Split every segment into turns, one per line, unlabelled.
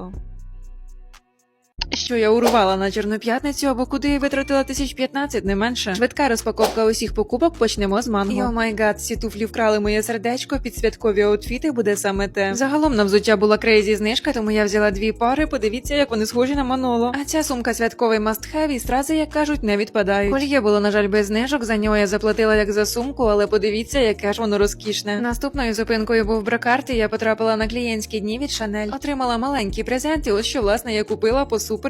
Valeu! Що я урвала на Чорну п'ятницю або куди я витратила тисяч 15, не менше. Швидка розпаковка усіх покупок почнемо з манго. І о май гад, ці туфлі вкрали моє сердечко, під святкові аутфіти буде саме те. Загалом на взуття була крейзі знижка, тому я взяла дві пари. Подивіться, як вони схожі на маноло. А ця сумка святковий must-have і стрази, як кажуть, не відпадають. Кольє було, на жаль, без знижок. За нього я заплатила як за сумку, але подивіться, яке ж воно розкішне. Наступною зупинкою був бракарт, і я потрапила на клієнтські дні від Шанель. Отримала маленький презент, і ось що власне я купила по супер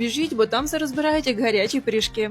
біжіть, бо там все розбирають як гарячі пиріжки.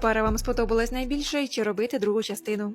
пара вам сподобалась найбільше, чи робити другу частину.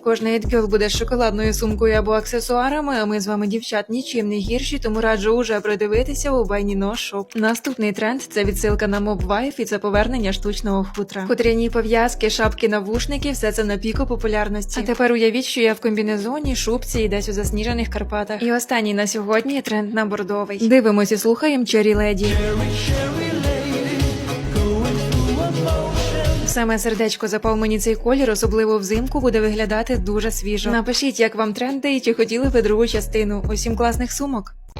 кожна Едгіл буде з шоколадною сумкою або аксесуарами. А ми з вами, дівчат, нічим не гірші, тому раджу уже придивитися у Байніно Шоп. Наступний тренд це відсилка на Vibe і це повернення штучного хутра. Хутряні пов'язки, шапки, навушники, все це на піку популярності. А тепер уявіть, що я в комбінезоні, шубці і десь у засніжених Карпатах. І останній на сьогодні тренд на бордовий. Дивимось і слухаємо Cherry Lady. Саме сердечко запав мені цей колір, особливо взимку, буде виглядати дуже свіжо. Напишіть, як вам тренди і чи хотіли ви другу частину. Усім класних сумок.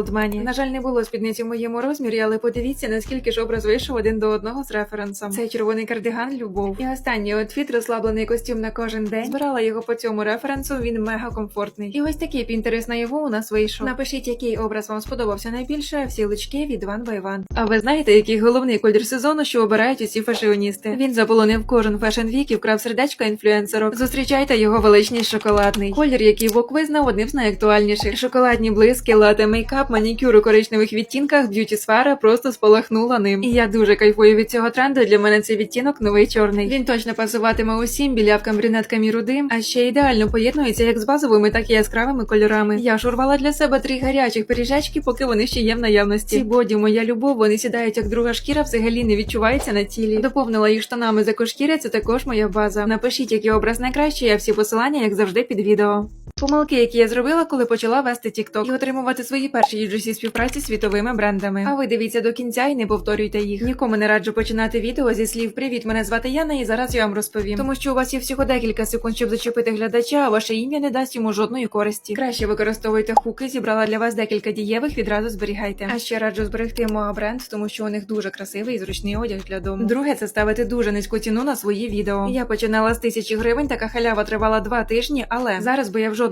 Money. На жаль, не було спідниці в моєму розмірі, але подивіться, наскільки ж образ вийшов один до одного з референсом. Цей червоний кардиган любов. І останній отфіт розслаблений костюм на кожен день. Збирала його по цьому референсу. Він мега комфортний. І ось такий пінтерес на його у нас вийшов. Напишіть, який образ вам сподобався найбільше. Всі лички від One by One. А ви знаєте, який головний колір сезону, що обирають усі фешіоністи? Він заполонив кожен фешн вік і вкрав сердечко інфлюенсерок. Зустрічайте його величність шоколадний. Колір, який Вок визнав одним з найактуальніших. Шоколадні блиски, лате мейкап, манікюр у коричневих відтінках, б'юті сфера просто спалахнула ним. І я дуже кайфую від цього тренду. Для мене цей відтінок новий чорний. Він точно пасуватиме усім білявкам, брюнеткам і рудим, а ще ідеально поєднується як з базовими, так і яскравими кольорами. Я ж урвала для себе три гарячих пиріжечки, поки вони ще є в наявності. Ці боді, моя любов, вони сідають як друга шкіра, взагалі не відчувається на тілі. Доповнила їх штанами з екошкіри, це також моя база. Напишіть, який образ найкращий, а всі посилання, як завжди, під відео. Помилки, які я зробила, коли почала вести TikTok і отримувати свої перші UGC співпраці з світовими брендами. А ви дивіться до кінця і не повторюйте їх. Нікому не раджу починати відео зі слів Привіт, мене звати Яна, і зараз я вам розповім. Тому що у вас є всього декілька секунд, щоб зачепити глядача, а ваше ім'я не дасть йому жодної користі. Краще використовуйте хуки, зібрала для вас декілька дієвих, відразу зберігайте. А ще раджу зберегти мого бренд, тому що у них дуже красивий і зручний одяг для дому. Друге, це ставити дуже низьку ціну на свої відео. Я починала з тисячі гривень, така халява тривала два тижні, але зараз би я в жодному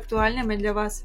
актуальними для вас.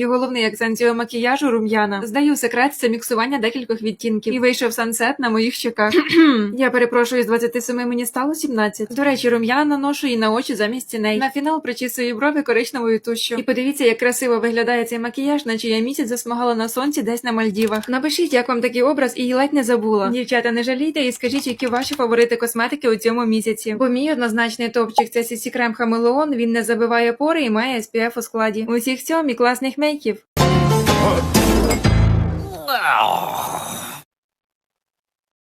головний акцент цього макіяжу рум'яна. Здаю секрет це міксування декількох відтінків. І вийшов сансет на моїх щоках. я перепрошую, з 27 мені стало 17. До речі, рум'яна наношу і на очі замість тіней. На фінал причісую брови коричневою тушшю. І подивіться, як красиво виглядає цей макіяж, наче я місяць засмагала на сонці десь на Мальдівах. Напишіть, як вам такий образ, і ледь не забула. Дівчата, не жалійте і скажіть, які ваші фаворити косметики у цьому місяці. Бо мій однозначний топчик це CC крем Хамелеон. Він не забиває пори і має SPF у складі. Усіх цьому і класних смереків.